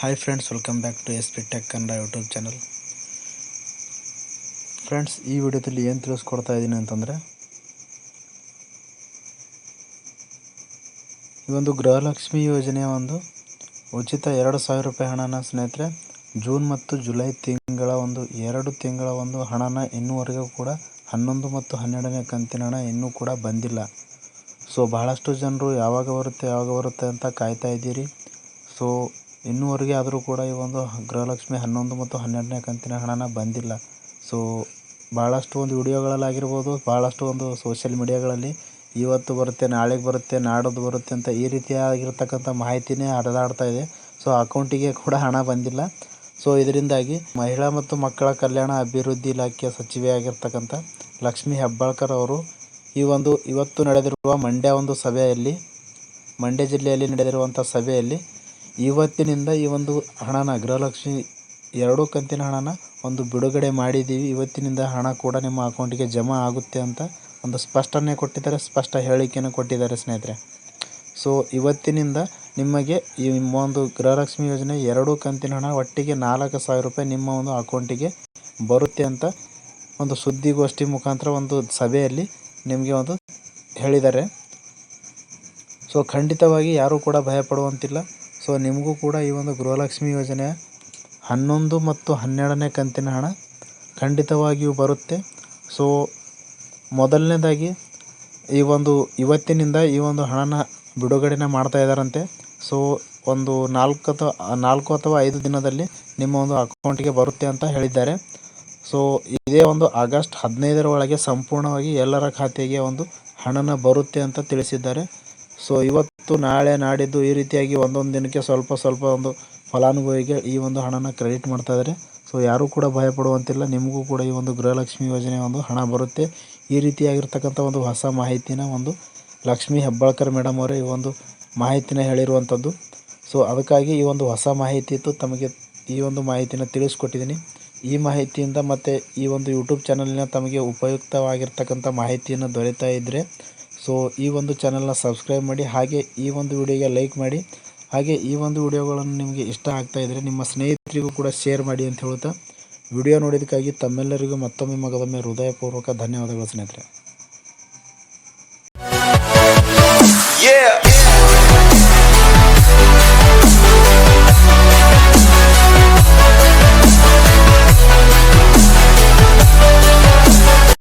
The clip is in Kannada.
Hi friends welcome back to S P tech Kannada YouTube channel friends ಈ ವಿಡಿಯೋದಲ್ಲಿ ಏನು ತಿಳಿಸ್ಕೊಡ್ತಾ ಇದ್ದೀನಿ ಅಂತಂದರೆ, ಈ ಒಂದು ಗೃಹಲಕ್ಷ್ಮಿ ಯೋಜನೆಯ ಒಂದು ಉಚಿತ ಎರಡು ಸಾವಿರ ರೂಪಾಯಿ ಹಣನ ಸ್ನೇಹಿತರೆ, ಜೂನ್ ಮತ್ತು ಜುಲೈ ತಿಂಗಳ ಒಂದು, ಎರಡು ತಿಂಗಳ ಒಂದು ಹಣನ ಇನ್ನೂವರೆಗೂ ಕೂಡ, ಹನ್ನೊಂದು ಮತ್ತು ಹನ್ನೆರಡನೇ ಕಂತಿನ ಹಣ ಇನ್ನೂ ಕೂಡ ಬಂದಿಲ್ಲ. ಸೊ ಬಹಳಷ್ಟು ಜನರು ಯಾವಾಗ ಬರುತ್ತೆ ಯಾವಾಗ ಬರುತ್ತೆ ಅಂತ ಕಾಯ್ತಾ ಇದ್ದೀರಿ. ಸೊ ಇನ್ನೂವರೆಗೆ ಆದರೂ ಕೂಡ ಈ ಒಂದು ಗೃಹಲಕ್ಷ್ಮಿ ಹನ್ನೊಂದು ಮತ್ತು ಹನ್ನೆರಡನೇ ಕಂತಿನ ಹಣನ ಬಂದಿಲ್ಲ. ಸೊ ಭಾಳಷ್ಟು ಒಂದು ವಿಡಿಯೋಗಳಲ್ಲಾಗಿರ್ಬೋದು ಭಾಳಷ್ಟು ಒಂದು ಸೋಷಿಯಲ್ ಮೀಡಿಯಾಗಳಲ್ಲಿ ಇವತ್ತು ಬರುತ್ತೆ, ನಾಳೆಗೆ ಬರುತ್ತೆ, ನಾಡೋದು ಬರುತ್ತೆ ಅಂತ ಈ ರೀತಿಯಾಗಿರ್ತಕ್ಕಂಥ ಮಾಹಿತಿನೇ ಹರಿದಾಡ್ತಾ ಇದೆ. ಸೊ ಅಕೌಂಟಿಗೆ ಕೂಡ ಹಣ ಬಂದಿಲ್ಲ. ಸೊ ಇದರಿಂದಾಗಿ ಮಹಿಳಾ ಮತ್ತು ಮಕ್ಕಳ ಕಲ್ಯಾಣ ಅಭಿವೃದ್ಧಿ ಇಲಾಖೆಯ ಸಚಿವೆಯಾಗಿರ್ತಕ್ಕಂಥ ಲಕ್ಷ್ಮೀ ಹೆಬ್ಬಾಳ್ಕರ್ ಅವರು ಈ ಒಂದು ಇವತ್ತು ನಡೆದಿರುವ ಮಂಡ್ಯ ಒಂದು ಸಭೆಯಲ್ಲಿ, ಮಂಡ್ಯ ಜಿಲ್ಲೆಯಲ್ಲಿ ನಡೆದಿರುವಂಥ ಸಭೆಯಲ್ಲಿ ಇವತ್ತಿನಿಂದ ಈ ಒಂದು ಹಣನ, ಗೃಹಲಕ್ಷ್ಮಿ ಎರಡೂ ಕಂತಿನ ಹಣನ ಒಂದು ಬಿಡುಗಡೆ ಮಾಡಿದ್ದೀವಿ. ಇವತ್ತಿನಿಂದ ಹಣ ಕೂಡ ನಿಮ್ಮ ಅಕೌಂಟಿಗೆ ಜಮಾ ಆಗುತ್ತೆ ಅಂತ ಒಂದು ಸ್ಪಷ್ಟನೆ ಕೊಟ್ಟಿದ್ದಾರೆ, ಸ್ಪಷ್ಟ ಹೇಳಿಕೆಯನ್ನು ಕೊಟ್ಟಿದ್ದಾರೆ ಸ್ನೇಹಿತರೆ. ಸೊ ಇವತ್ತಿನಿಂದ ನಿಮಗೆ ಈ ಒಂದು ಗೃಹಲಕ್ಷ್ಮಿ ಯೋಜನೆ ಎರಡೂ ಕಂತಿನ ಹಣ ಒಟ್ಟಿಗೆ ನಾಲ್ಕು ಸಾವಿರ ರೂಪಾಯಿ ನಿಮ್ಮ ಒಂದು ಅಕೌಂಟಿಗೆ ಬರುತ್ತೆ ಅಂತ ಒಂದು ಸುದ್ದಿಗೋಷ್ಠಿ ಮುಖಾಂತರ ಒಂದು ಸಭೆಯಲ್ಲಿ ನಿಮಗೆ ಒಂದು ಹೇಳಿದ್ದಾರೆ. ಸೊ ಖಂಡಿತವಾಗಿ ಯಾರೂ ಕೂಡ ಭಯಪಡುವಂತಿಲ್ಲ. ಸೊ ನಿಮಗೂ ಕೂಡ ಈ ಒಂದು ಗೃಹಲಕ್ಷ್ಮಿ ಯೋಜನೆ ಹನ್ನೊಂದು ಮತ್ತು ಹನ್ನೆರಡನೇ ಕಂತಿನ ಹಣ ಖಂಡಿತವಾಗಿಯೂ ಬರುತ್ತೆ. ಸೊ ಮೊದಲನೇದಾಗಿ ಈ ಒಂದು ಇವತ್ತಿನಿಂದ ಈ ಒಂದು ಹಣನ ಬಿಡುಗಡೆನ ಮಾಡ್ತಾ ಇದ್ದಾರಂತೆ. ಸೊ ಒಂದು ನಾಲ್ಕು ಅಥವಾ ನಾಲ್ಕು ಅಥವಾ ಐದು ದಿನದಲ್ಲಿ ನಿಮ್ಮ ಒಂದು ಅಕೌಂಟಿಗೆ ಬರುತ್ತೆ ಅಂತ ಹೇಳಿದ್ದಾರೆ. ಸೊ ಇದೇ ಒಂದು ಆಗಸ್ಟ್ ಹದಿನೈದರ ಒಳಗೆ ಸಂಪೂರ್ಣವಾಗಿ ಎಲ್ಲರ ಖಾತೆಗೆ ಒಂದು ಹಣನ ಬರುತ್ತೆ ಅಂತ ತಿಳಿಸಿದ್ದಾರೆ. ಸೊ ಇವತ್ತು ನಾಳೆ ನಾಡಿದ್ದು ಈ ರೀತಿಯಾಗಿ ಒಂದೊಂದು ದಿನಕ್ಕೆ ಸ್ವಲ್ಪ ಸ್ವಲ್ಪ ಒಂದು ಫಲಾನುಭವಿಗೆ ಈ ಒಂದು ಹಣನ ಕ್ರೆಡಿಟ್ ಮಾಡ್ತಾ ಇದ್ದಾರೆ. ಸೊ ಯಾರೂ ಕೂಡ ಭಯಪಡುವಂತಿಲ್ಲ. ನಿಮಗೂ ಕೂಡ ಈ ಒಂದು ಗೃಹಲಕ್ಷ್ಮಿ ಯೋಜನೆ ಒಂದು ಹಣ ಬರುತ್ತೆ. ಈ ರೀತಿಯಾಗಿರ್ತಕ್ಕಂಥ ಒಂದು ಹೊಸ ಮಾಹಿತಿನ ಒಂದು ಲಕ್ಷ್ಮೀ ಹೆಬ್ಬಾಳ್ಕರ್ ಮೇಡಮ್ ಅವರೇ ಈ ಒಂದು ಮಾಹಿತಿನ ಹೇಳಿರುವಂಥದ್ದು. ಸೊ ಅದಕ್ಕಾಗಿ ಈ ಒಂದು ಹೊಸ ಮಾಹಿತಿ ಇತ್ತು. ತಮಗೆ ಈ ಒಂದು ಮಾಹಿತಿನ ತಿಳಿಸ್ಕೊಟ್ಟಿದ್ದೀನಿ. ಈ ಮಾಹಿತಿಯಿಂದ ಮತ್ತು ಈ ಒಂದು ಯೂಟ್ಯೂಬ್ ಚಾನಲಿನ ತಮಗೆ ಉಪಯುಕ್ತವಾಗಿರ್ತಕ್ಕಂಥ ಮಾಹಿತಿಯನ್ನು ದೊರೆತಾ ಇದ್ದರೆ ಸೊ ಈ ಒಂದು ಚಾನಲ್ನ ಸಬ್ಸ್ಕ್ರೈಬ್ ಮಾಡಿ, ಹಾಗೆ ಈ ಒಂದು ವಿಡಿಯೋಗೆ ಲೈಕ್ ಮಾಡಿ, ಹಾಗೆ ಈ ಒಂದು ವಿಡಿಯೋಗಳನ್ನು ನಿಮಗೆ ಇಷ್ಟ ಆಗ್ತಾ ಇದ್ದರೆ ನಿಮ್ಮ ಸ್ನೇಹಿತರಿಗೂ ಕೂಡ ಶೇರ್ ಮಾಡಿ ಅಂತ ಹೇಳುತ್ತಾ ವಿಡಿಯೋ ನೋಡಿದ್ದಕ್ಕಾಗಿ ತಮ್ಮೆಲ್ಲರಿಗೂ ಮತ್ತೊಮ್ಮೆ ಮಗದೊಮ್ಮೆ ಹೃದಯಪೂರ್ವಕ ಧನ್ಯವಾದಗಳು ಸ್ನೇಹಿತರೆ.